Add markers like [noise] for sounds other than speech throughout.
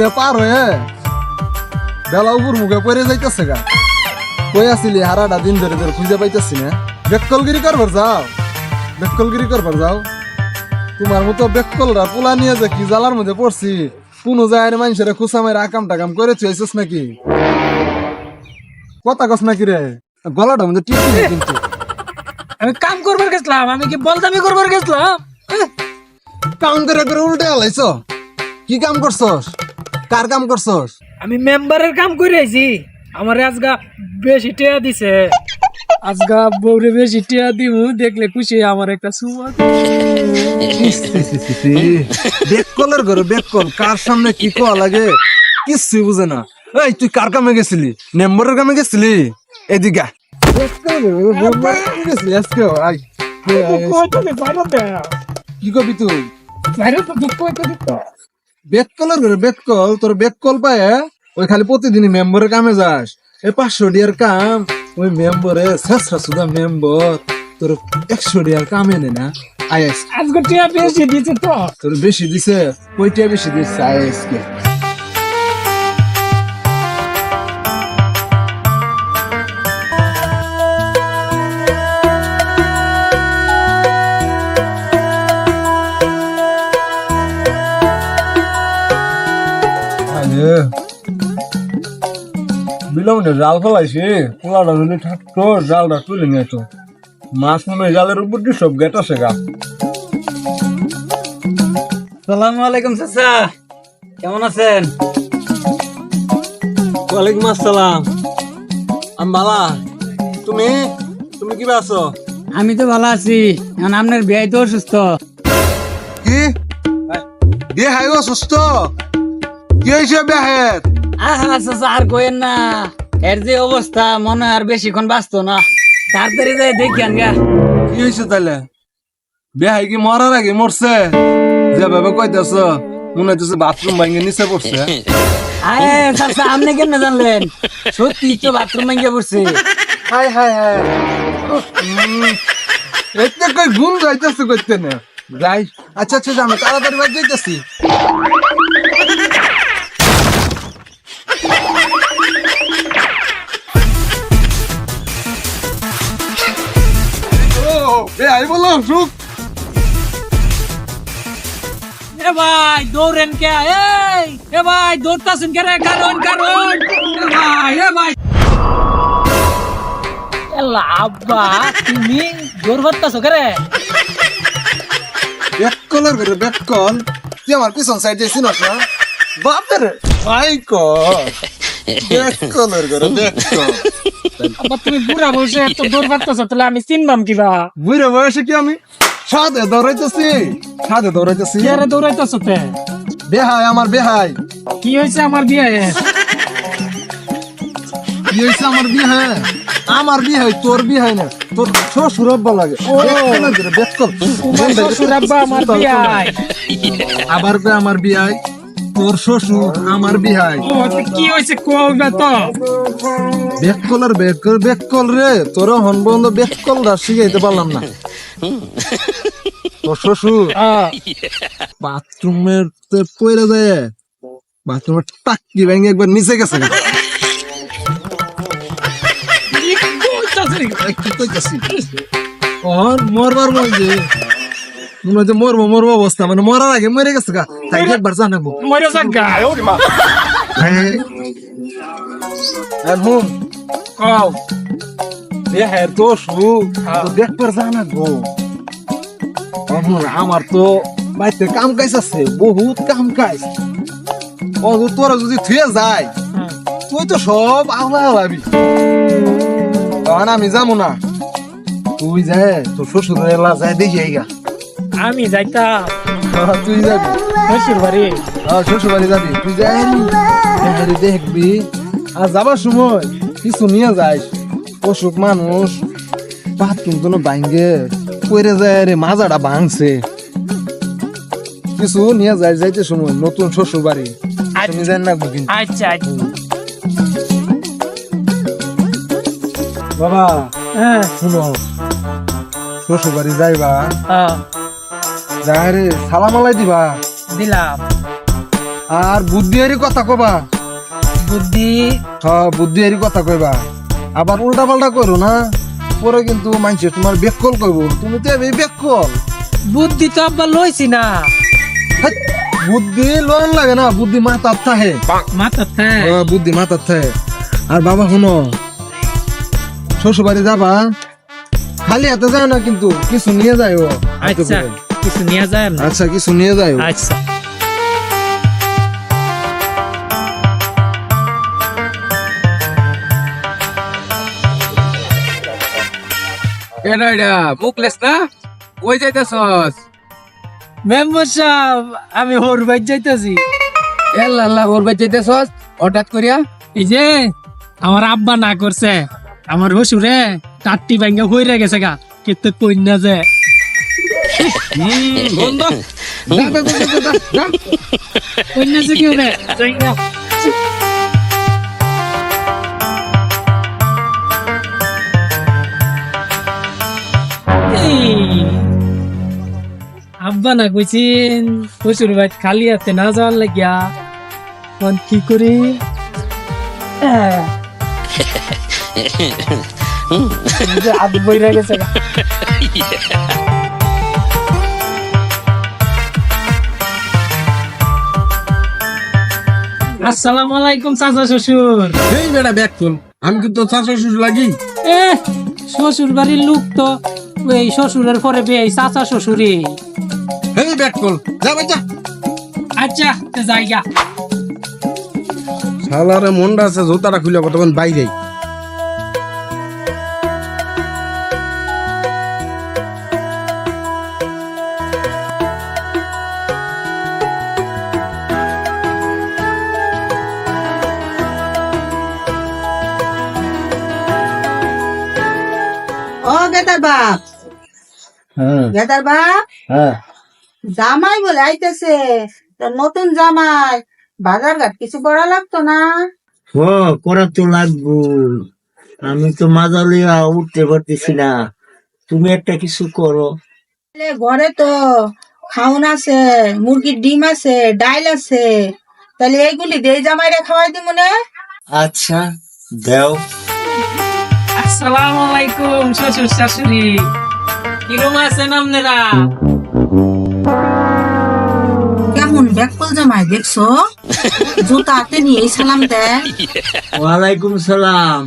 রে পার হয়ে বেলা উপর মুখে পড়ে যাইতেছে গা। কই আসিলি হারাটা দিন ধরে ধরে খুঁজে পাইতেছি না। বেকলগিরি করবার যাও। বেকলগিরি করবার যাও। তোমার মতো বেকলরা পোলা নিয়ে যে কি জ্বালার মধ্যে পড়ছি কোনো যায় মানুষের খুসা মেরে আকাম টাকাম করে চুয়েছিস নাকি? কথা কস নাকি রে? গলাটা মধ্যে টিপি কিন্তু। আমি কাম করবার গেছিলাম আমি কি বলদামি করবার গেছিলাম? কাম করে করে উল্টে আলাইছ। কি কাম করছস? কার কাম করছস? আমি মেম্বারের কাম করে আইছি। আমার আজগা বেশি টিয়া দিছে। আজগা বউরে বেশি টিয়া দিমু দেখলে খুশি আমার একটা সুমা। বেককলের ঘরে বেককল কার সামনে কি কোয়া লাগে কিছুই বুঝে না। এই তুই কার কামে গেছিলি? মেম্বারের কামে গেছিলি? এদিকে কি কবি তুই? বেককলের ঘরে বেতকল তোর বেতকল পায় ওই খালি প্রতিদিনই মেম্বরের কামে যাস। এই পাঁচশো ডিয়ার কাম ওই মেম্বরে শেষরা শুধু মেম্বর তোর একশো ডিয়ার কামে এনে না আইএস আজকে টিয়া বেশি দিছে তো। তোর বেশি দিছে কইটা বেশি দিছে আইএস কে। জাল ফেলাইছি পোলাটা যদি থাকতো জালটা তুলে নিয়ে তো মাছ মনে জালের উপর দিয়ে সব গেট আছে গা। সালাম আলাইকুম চাচা কেমন আছেন? ওয়ালাইকুম আসসালাম। আমি বালা তুমি? তুমি কিবা আছো? আমি তো ভালো আছি এখন আপনার বিয়ে তো অসুস্থ। কি? বিয়ে হাই অসুস্থ? কি হয়েছে বিয়ের আহা চাচা আর কইেন না। এর যে অবস্থা মনে আর বেশিক্ষণ বাঁচতো না। তাড়াতাড়ি যাই দেখি আনগা কি হয়েছে তাহলে বিয়ে কি মরার আগে মরছে? যেভাবে কইতেছ মনে হইতেছে বাথরুম ভাঙে নিচে পড়ছে। আরে চাচা আপনি কেন জানলেন? সত্যি তো বাথরুম ভেঙে পড়ছে। হাই হাই হাই এতে কই গুণ যাইতেছে কইতে না। যাই। আচ্ছা আচ্ছা জানো তাড়াতাড়ি যাইতেছি। ও বে আই বলো সুখ এ ভাই দৌড়েন কে? এই এ ভাই দৌড়তাছেন কে রে? কারণ কারণ। এ ভাই এ ভাই। এলা আব্বা তুমি দৌড় করতেছো কে রে? বেককলের করে বেককল তুই আমার পিছন সাইড চিনস না? বাপের ভাই কর। বেককলের করে বেককল আব্বা তুমি বুড়া বসে এত দৌড় করতেছো তাহলে আমি চিনবাম কিবা? বুড়ো বয়সে কি আমি? সাদে দৌড়াইতেছি। সাদে দৌড়াইতেছি। কে রে তে? বেহাই আমার বেহাই। কি হয়েছে আমার বিয়ে? কি হয়েছে আমার বিয়ে? আমার বিয়ে হয় তোর বিয়ে হয় না। তোর শ্বশুর আব্বা লাগে। তোমার আমার বিয়ে তোর শ্বশুর আমার বিহাই। কি হয়েছে? কইবে তো। বেককলের বেককল বেককল রে তোর হন বন্ধ বেককল রা শিখাইতে পারলাম না। তোর শ্বশুর বাথরুমের তো পয়রা যায় বাথরুমের টাক্কি ভেঙে একবার নিচে গেছে। কি কইতাছিস? কি কইতাছি ওর মরবার মধ্যে মনে হচ্ছে মরবো মরবো অবস্থা। মানে মরার আগে মরে গেছে গা। তাই একবার জানাব মরে যাক গা। আর হুম কও এ হ্যাঁ তো শু তো দেখবার জানাব আমার তো বাড়িতে কাম কাজ আছে বহুত কাম কাজ। ও তোরা যদি থুয়ে যায় তুই তো সব আওলা আওলাবি। তখন আমি যাব না। তুই যায় তোর শ্বশুর এলা যায় দেখি আইগা। আমি যাইতাম হ্যাঁ, তুই যাবি। শ্বশুর বাড়ি হ্যাঁ শ্বশুর বাড়ি যাবি। তুই যাই দেখবি দেখবি। আর যাবার সময় কিছু নিয়ে যাইস। অসুখ মানুষ বাথরুম তো ভাঙ্গে। কইরে যায় রে মাজাটা ভাঙছে। কিছু নিয়ে যাই যাইতে সময় নতুন শ্বশুর বাড়ি তুমি জান না কিন্তু আচ্ছা আচ্ছা। বাবা হ্যাঁ। শুনো। শ্বশুর বাড়ি যাইবা। হ্যাঁ। যাই রে সালাম আলাই দিবা। দিলাম। আর বুদ্ধি এরই কথা কবা বুদ্ধি? হ্যাঁ বুদ্ধি এরই কথা কইবা। আবার উল্টা পাল্টা করো না। পরে কিন্তু মানছে তোমার বেকল কইব। তুমি তো এই বেকল বুদ্ধি তো আব্বা লইছি না। বুদ্ধি লোন লাগে না। বুদ্ধি থাহে মাথা হ্যাঁ, বুদ্ধি থাহে আর বাবা শুনো শ্বশুর বাড়ি যাবা খালি হাতে যাও না কিন্তু কিছু নিয়ে যায় হাতে আচ্ছা। কিছু নিয়ে যায় আচ্ছা কিছু নিয়ে যাইও আচ্ছা। এটা এটা মুখলেস না? ওই যাইতেছস? মেম্বার সাহেব আমি হোর বাইর যাইতেছি। এল্লা আল্লাহ ওর বাই যাইতেছস? হঠাৎ করিয়া? এই যে আমার আব্বা না করছে। আমার হসুরে টাট্টি ভাঙ্গা হইরে গেছে গা কিন্তু কই না যে বন্ধ। [laughs] আব্বা না কইছিন হসুর ভাই খালি হাতে না যাওয়ার লাগিয়া কোন কি করি? আহ। এই যে হাত বইরা গেছে। [laughs] আসসালামু আলাইকুম চাচা শ্বশুর। এই বেটা ব্যাগ তুল। আমি কিন্তু তোর শাশুড়ি শ্বশুর লাগি? এ শ্বশুর বাড়ির লোক তো ওই শ্বশুরের পরে চাচা এই ব্যাগ যা বাচ্চা আচ্ছা যাই শালারে মন্ডা আছে জুতাটা খুলে বর্তমান বাইরে। বাপ। গেতার বাপ? জামাই বলে আইতেছে তো নতুন জামাই বাজার ঘাট কিছু করা লাগতো না? ও করা তো লাগবো আমি তো মাজালিয়া উঠতে পারতেছি না। তুমি একটা কিছু করো। ঘরে তো খাউন আছে মুরগির ডিম আছে ডাইল আছে। তাহলে এইগুলি দিয়ে জামাইরে খাওয়াই দিব না আচ্ছা দেও। আসসালামু আলাইকুম শ্বশুর শাশুড়ি। কিরম আছেন আপনারা? কেমন ব্যাকল জামাই দেখছ? জুতা হাতে নিয়ে সালাম দেয় ওয়ালাইকুম সালাম।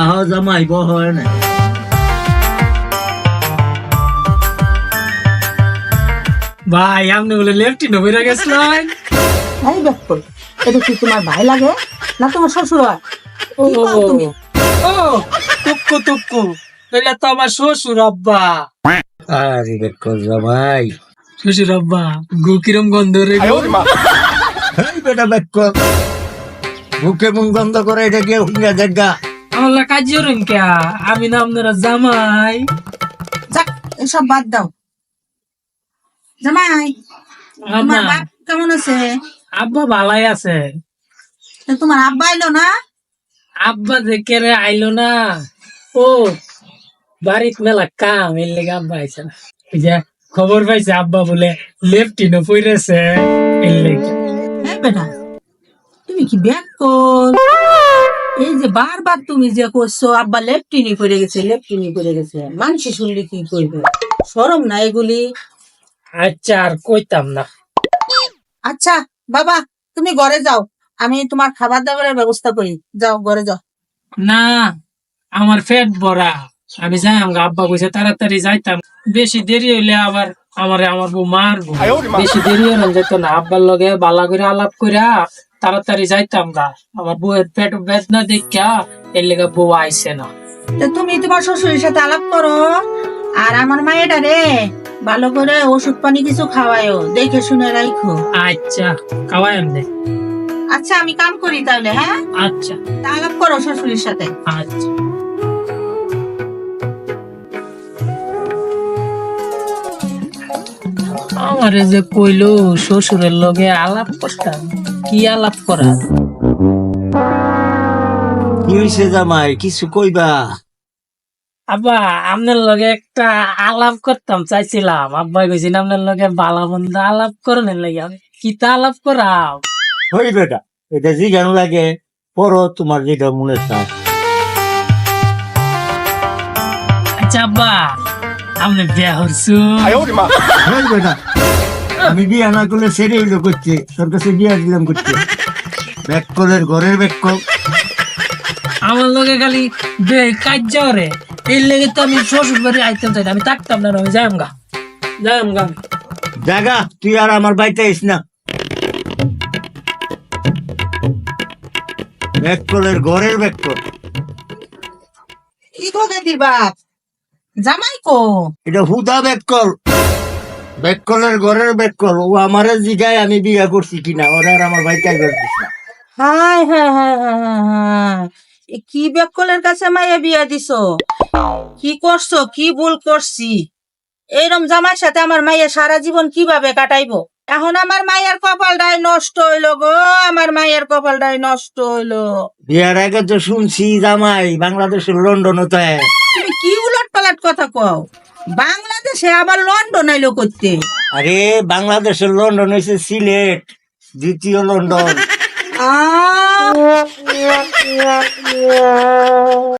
আহ জামাই বহর না ভাই আপনি বলে লেফটি নবীরা গেছিলেন। এই ব্যাকল এটা কি তোমার ভাই লাগে? না তোমার শ্বশুর হয়? ও কি কও তুমি? ও। টুকু টুকু। এটা তো আমার শ্বশুর আব্বা। আরে দেখো জামাই। শ্বশুর আব্বা গু কিরম গন্ধ রে বেটা বেক্ক মুখে মুখ বন্ধ করে এটা গিয়ে হুঙ্গা জায়গা? আমার কাজের কে আমি না আপনারা জামাই। যাক এসব বাদ দাও। জামাই তোমার বাপ কেমন আছে? আব্বা ভালাই আছে। তোমার আব্বা আইলো না? আব্বা দেখে রে আইলো না? ও বাড়িত মেলা কাম এর লেগে আব্বা আইছে না। যে খবর পাইছে আব্বা বলে লেফটিনো পইরেছে। এর লেগে। হ্যাঁ বেটা তুমি কি ব্যাগ কর এই যে বারবার তুমি যে করছ আব্বা লেফটিনি করে গেছে লেফটিনি করে গেছে। মানুষ শুনলে কি করবে সরম না এগুলি? আচ্ছা আর কইতাম না। আচ্ছা বাবা তুমি ঘরে যাও। আমি তোমার খাবার দাবারের ব্যবস্থা করি। যাও ঘরে যাও। না। আমার পেট ভরা আমি যাই আমার আব্বা কইছে তাড়াতাড়ি যাইতাম। বেশি দেরি হইলে আবার আমারে আমার বউ মারবো। বেশি দেরি হলে যেত না। আব্বার লগে বালা করে আলাপ করে তাড়াতাড়ি যাইতাম না আমার বউয়ের পেট বেদনা দেখা এর লেগে বউ আইছে না। তুমি তোমার শ্বশুরের সাথে আলাপ করো। আর আমার মায়েরা রে ভালো করে ওষুধ পানি কিছু খাওয়ায়ও দেখে শুনে রাখো আচ্ছা খাওয়াই এমনি আচ্ছা আমি কাম করি তাহলে হ্যাঁ? আচ্ছা। আলাপ করো শ্বশুরের সাথে। আচ্ছা। আমারে যে কইলো শ্বশুরের লগে আলাপ করতাম কি আলাপ করা? কি হয়েছে জামাই কিছু কইবা? আব্বা আপনার লগে একটা আলাপ করতাম চাইছিলাম। আব্বা কইছিল আপনার লগে বালা বন্ধ আলাপ করেন লাগে আমি কিতা আলাপ করাম? হই বেটা এটা জি গান লাগে পড়ো তোমার যেটা মনে চায়। আচ্ছা আব্বা আপনি বিয়া বেটা আমি বিয়া না করলে সেরে হইল করছে তোর কাছে বিয়া দিলাম করছে। ব্যাককলের ঘরের ব্যাককল আমার লগে খালি বে কাজ রে। এই লেগে তো আমি শ্বশুর বাড়ি আইতাম চাই আমি থাকতাম না আমি যাইম গা। যাইম গা আমি। জাগা তুই আর আমার বাড়িতে আইস না। ব্যাককলের ঘরের ব্যাককল কি করে দিবা জামাই কো এটা হুদা ব্যাককল ব্যাককলের ঘরের ব্যাককল ও আমারে জিগায় আমি বিয়া করছি কিনা ওরা আর আমার বাড়িতে আইবার দিস না। হাই হাই হাই হাই হাই হাই কি বেকলের কাছে মাইয়া বিয়া দিছো? কি করছ? কি ভুল করছি? এইরম জামাইয়ের সাথে আমার মাইয়া সারা জীবন কীভাবে কাটাইবো? এখন আমার মায়ের কপালটাই নষ্ট হইল গো আমার মায়ের কপালটাই নষ্ট হইল। বিয়ার আগে তো শুনছি জামাই বাংলাদেশের লন্ডন তো কি উলট পালট কথা কও? বাংলাদেশে আবার লন্ডন আইলো করতে? আরে বাংলাদেশের লন্ডন হয়েছে সিলেট দ্বিতীয় লন্ডন। আ